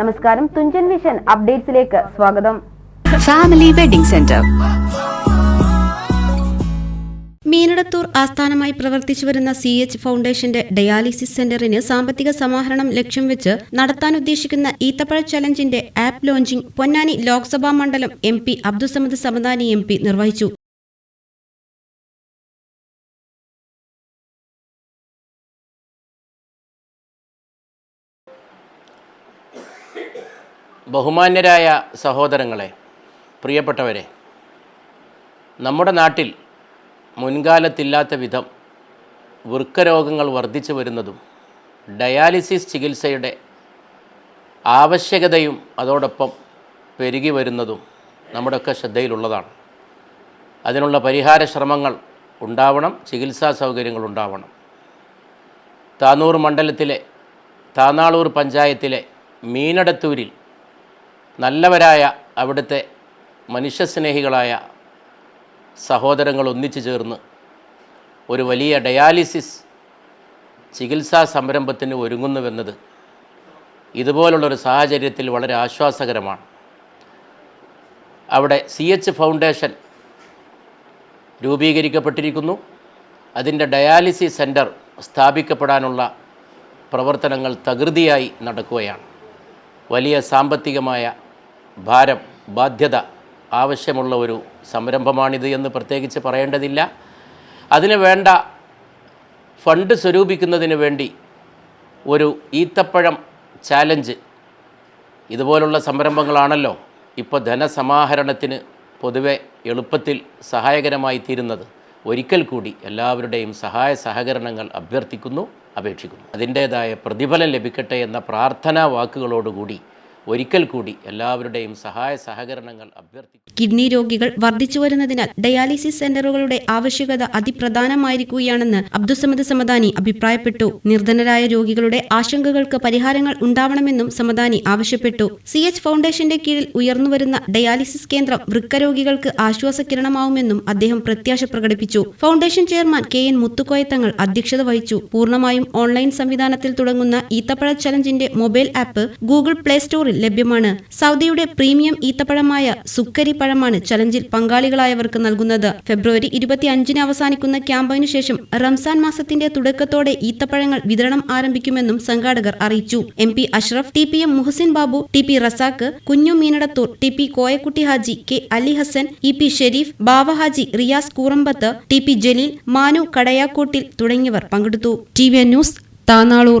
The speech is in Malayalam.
നമസ്കാരം തുഞ്ചൻ വിഷൻ അപ്ഡേറ്റ്സിലേക്ക് സ്വാഗതം. ഫാമിലി വെഡിംഗ് സെന്റർ മീനടത്തൂർ ആസ്ഥാനമായി പ്രവർത്തിച്ചു വരുന്ന സി എച്ച് ഫൗണ്ടേഷന്റെ ഡയാലിസിസ് സെന്ററിന് സാമ്പത്തിക സമാഹരണം ലക്ഷ്യം വെച്ച് നടത്താൻ ഉദ്ദേശിക്കുന്ന ഈത്തപ്പഴ ചലഞ്ചിന്റെ ആപ്പ് ലോഞ്ചിംഗ് പൊന്നാനി ലോക്സഭാ മണ്ഡലം M P Abdussamad Samadani M P നിർവഹിച്ചു. ബഹുമാന്യരായ സഹോദരങ്ങളെ പ്രിയപ്പെട്ടവരെ നമ്മുടെ നാട്ടിൽ മുൻകാലത്തില്ലാത്ത വിധം വൃക്കരോഗങ്ങൾ വർദ്ധിച്ചു വരുന്നതും ഡയാലിസിസ് ചികിത്സയുടെ ആവശ്യകതയും അതോടൊപ്പം പെരുകി വരുന്നതും നമ്മുടെയൊക്കെ ശ്രദ്ധയിലുള്ളതാണ്. അതിനുള്ള പരിഹാര ശ്രമങ്ങൾ ഉണ്ടാവണം ചികിത്സാ സൗകര്യങ്ങൾ ഉണ്ടാവണം. താനൂർ മണ്ഡലത്തിലെ താനാളൂർ പഞ്ചായത്തിലെ മീനടത്തൂരിൽ നല്ലവരായ അവിടുത്തെ മനുഷ്യസ്നേഹികളായ സഹോദരങ്ങൾ ഒന്നിച്ചു ചേർന്ന് ഒരു വലിയ ഡയാലിസിസ് ചികിത്സാ സംരംഭത്തിന് ഒരുങ്ങുന്നുവെന്നത് ഇതുപോലുള്ളൊരു സാഹചര്യത്തിൽ വളരെ ആശ്വാസകരമാണ്. അവിടെ സി എച്ച് ഫൗണ്ടേഷൻ രൂപീകരിക്കപ്പെട്ടിരിക്കുന്നു. അതിന്റെ ഡയാലിസിസ് സെന്റർ സ്ഥാപിക്കപ്പെടാനുള്ള പ്രവർത്തനങ്ങൾ തകൃതിയായി നടക്കുകയാണ്. വലിയ സാമ്പത്തികമായ ഭാരം ബാധ്യത ആവശ്യമുള്ള ഒരു സംരംഭമാണിത് എന്ന് പ്രത്യേകിച്ച് പറയേണ്ടതില്ല. അതിന് വേണ്ട ഫണ്ട് സ്വരൂപിക്കുന്നതിന് വേണ്ടി ഒരു ഈത്തപ്പഴം ചാലഞ്ച് ഇതുപോലുള്ള സംരംഭങ്ങളാണല്ലോ ഇപ്പോൾ ധനസമാഹരണത്തിന് പൊതുവെ എളുപ്പത്തിൽ സഹായകരമായി തീരുന്നത്. ഒരിക്കൽ കൂടി എല്ലാവരുടെയും സഹായ സഹകരണങ്ങൾ അഭ്യർത്ഥിക്കുന്നു. അപേക്ഷിക്കുന്നു. അതിന്റേതായ പ്രതിഫലം ലഭിക്കട്ടെ എന്ന പ്രാർത്ഥനാ വാക്കുകളോടുകൂടി ഒരിക്കൽ കൂടി എല്ലാവരുടെയും സഹായ സഹകരണങ്ങൾ അഭ്യർത്ഥിക്കും കിഡ്നി രോഗികൾ വർദ്ധിച്ചു വരുന്നതിനാൽ ഡയാലിസിസ് സെന്ററുകളുടെ ആവശ്യകത അതിപ്രധാനമായിരിക്കുകയാണെന്ന് അബ്ദുസമദ് സമദാനി അഭിപ്രായപ്പെട്ടു. നിർധനരായ രോഗികളുടെ ആശങ്കകൾക്ക് പരിഹാരങ്ങൾ ഉണ്ടാവണമെന്നും സമദാനി ആവശ്യപ്പെട്ടു. സി എച്ച് ഫൗണ്ടേഷന്റെ കീഴിൽ ഉയർന്നുവരുന്ന ഡയാലിസിസ് കേന്ദ്രം വൃക്കരോഗികൾക്ക് ആശ്വാസകിരണമാവുമെന്നും അദ്ദേഹം പ്രത്യാശ പ്രകടിപ്പിച്ചു. Foundation chairman K N Muthukoya Thangal അധ്യക്ഷത വഹിച്ചു. പൂർണമായും ഓൺലൈൻ സംവിധാനത്തിൽ തുടങ്ങുന്ന ഈത്തപ്പഴ ചലഞ്ചിന്റെ മൊബൈൽ ആപ്പ് ഗൂഗിൾ പ്ലേ സ്റ്റോറിൽ ലഭ്യമാണ്. സൗദിയുടെ പ്രീമിയം ഈത്തപ്പഴമായ സുക്കരി പഴമാണ് ചലഞ്ചിൽ പങ്കാളികളായവർക്ക് നൽകുന്നത്. ഫെബ്രുവരി ഇരുപത്തി അഞ്ചിന് അവസാനിക്കുന്ന ക്യാമ്പയിനു ശേഷം റംസാൻ മാസത്തിന്റെ തുടക്കത്തോടെ ഈത്തപ്പഴങ്ങൾ വിതരണം ആരംഭിക്കുമെന്നും സംഘാടകർ അറിയിച്ചു. M P Ashraf T P M Muhasin Babu T P Razak Kunju Meenadathur T P Koyakutty Haji K Ali Hasan E P Sharif Bava Haji Riyas Koorambath T P Jaleel Manu Kadayakkoottil തുടങ്ങിയവർ പങ്കെടുത്തു. T V news Tanalur.